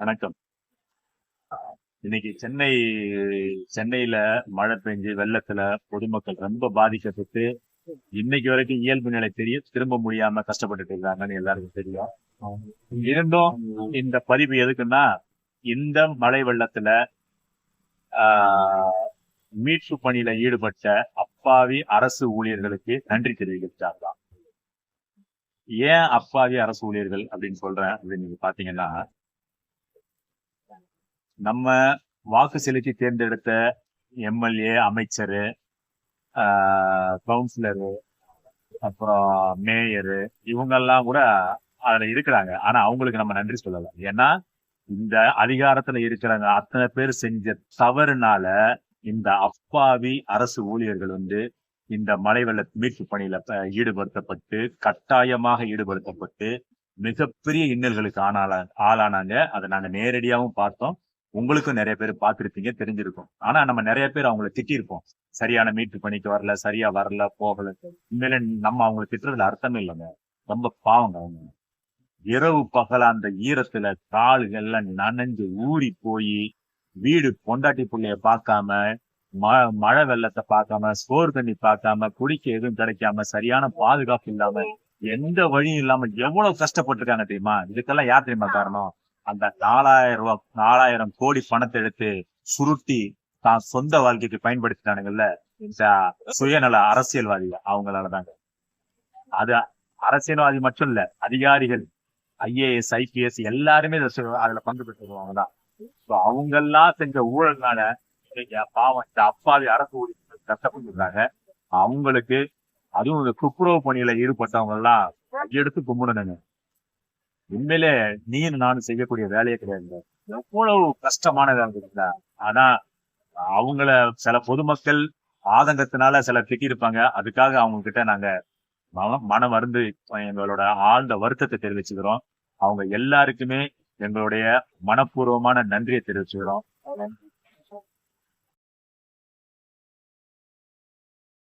வணக்கம். இன்னைக்கு சென்னை சென்னையில மழை பெஞ்சு வெள்ளத்துல பொதுமக்கள் ரொம்ப பாதிக்கப்பட்டு இன்னைக்கு வரைக்கும் இயல்பு நிலை தெரியும். திரும்ப முடியாம கஷ்டப்பட்டுட்டு இருக்காங்கன்னு எல்லாருக்கும் தெரியும். இருந்தும் இந்த பதிவு எதுக்குன்னா இந்த மழை வெள்ளத்துல ஆஹ், மீட்பு பணியில ஈடுபட்ட அப்பாவி அரசு ஊழியர்களுக்கு நன்றி தெரிவிக்கிறார்தான் ஏன் அப்பாவி அரசு ஊழியர்கள் அப்படின்னு சொல்றேன் அப்படின்னு நீங்க பாத்தீங்கன்னா நம்ம வாக்கு செலுத்தி தேர்ந்தெடுத்த எம்எல்ஏ அமைச்சர் கவுன்சிலரு அப்புறம் மேயரு இவங்கெல்லாம் கூட அதுல இருக்கிறாங்க. ஆனா அவங்களுக்கு நம்ம நன்றி சொல்லலாம் ஏன்னா இந்த அதிகாரத்துல இருக்கிறவங்க அத்தனை பேர் செஞ்ச தவறுனால இந்த அப்பாவி அரசு ஊழியர்கள் வந்து இந்த மழை வெள்ள மீட்பு பணியில ஈடுபடுத்தப்பட்டு கட்டாயமாக ஈடுபடுத்தப்பட்டு மிகப்பெரிய இன்னல்களுக்கு ஆனால ஆளானாங்க. அதை நாங்க நேரடியாவும் பார்த்தோம். உங்களுக்கும் நிறைய பேர் பார்த்துருப்பீங்க தெரிஞ்சிருக்கும். ஆனா நம்ம நிறைய பேர் அவங்கள திட்டிருப்போம். சரியான மீட்டு பணிக்கு வரல சரியா வரல போகல. இனிமேல நம்ம அவங்கள திட்டுறதுல அர்த்தம் இல்லைங்க. ரொம்ப பாவங்க அவங்க. இரவு பகல அந்த ஈரத்துல காலுகள்லாம் நனைஞ்சு ஊறி போய் வீடு பொண்டாட்டி பிள்ளைய பார்க்காம ம- மழை வெள்ளத்தை பார்க்காம சோறு தண்ணி பார்க்காம குடிக்க எதுவும் கிடைக்காம சரியான பாதுகாப்பு இல்லாம எந்த வழியும் இல்லாம எவ்வளவு கஷ்டப்பட்டிருக்காங்க தெரியுமா? இதுக்கெல்லாம் யார் தெரியுமா காரணம்? அந்த நாலாயிரம் ரூபாய் நாலாயிரம் கோடி பணத்தை எடுத்து சுருட்டி தான் சொந்த வாழ்க்கைக்கு பயன்படுத்தினானுங்கல்ல? இந்த சுயநல அரசியல்வாதிகள் அவங்களாலதாங்க. அது அரசியல்வாதி மட்டும் இல்ல அதிகாரிகள் ஐஏஎஸ் ஐபிஎஸ் எல்லாருமே அதுல பங்கு பெற்றுருவாங்க தான். அவங்க எல்லாம் செஞ்ச ஊழல்னால பாவம் இந்த அப்பாவி அரசு ஊழியர்கள் கஷ்டப்பட்டுருக்காங்க. அவங்களுக்கு அதுவும் இந்த துப்புரவு பணியில ஈடுபட்டவங்க எல்லாம் எடுத்து கும்பிடணுங்க உண்மையிலே நீயும் நானும் செய்யக்கூடிய வேலையே கிடையாது. எவ்வளவு கஷ்டமானதா இருக்குங்களா ஆனா அவங்கள சில பொதுமக்கள் ஆதங்கத்தினால சில திட்டிருப்பாங்க. அதுக்காக அவங்க கிட்ட நாங்க மன மனம் வந்து எங்களோட ஆழ்ந்த வருத்தத்தை தெரிவிச்சுக்கிறோம். அவங்க எல்லாருக்குமே எங்களுடைய மனப்பூர்வமான நன்றியை தெரிவிச்சுக்கிறோம்.